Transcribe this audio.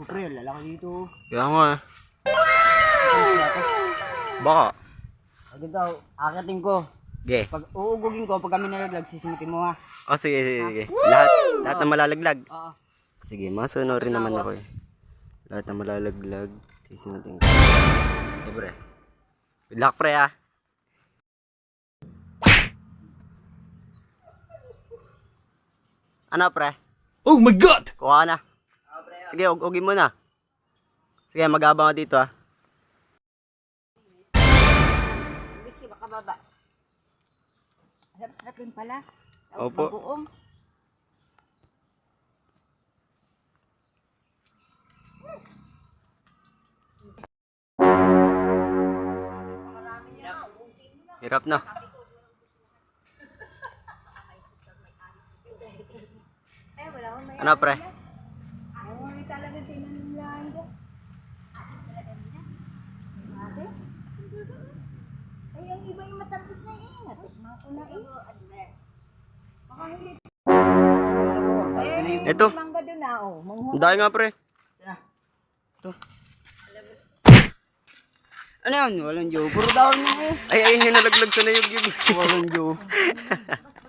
Oh, pre, lalaki dito. Kaya nga eh. Baka. Agad daw, akitin ko. Ge. Pag uugugin ko, pag kami nalaglag, sisimitin mo ha. O sige, sige, sige. Lahat, lahat na malalaglag. Oo. Sige, masunurin naman ako eh. Lahat na malalaglag. Sisimutin ko. Okay, pre. Good luck, pre, ah. Ano, pre? Oh my god! Kuha na. Sige, ug-ugin mo na. Sige, mag-abang ka dito, ah. Gusto baka baba. Sarap-sarap yun pala. Tapos Opo. bagoong. Hirap na. Ano, pre? Tinanilaan ko. Asin talaga nila. Asin? Ay, ang iba yung matapos na yun. Natikman ko na. Baka hindi. Eh, Ito. mangga doon na oh. Mangho. Ang dahil nga, pre. Ito. Ano yan? Walang Diyo. Puro daon na eh. Ay, ayun yung nalaglag sa nayog yun. Walang Diyo.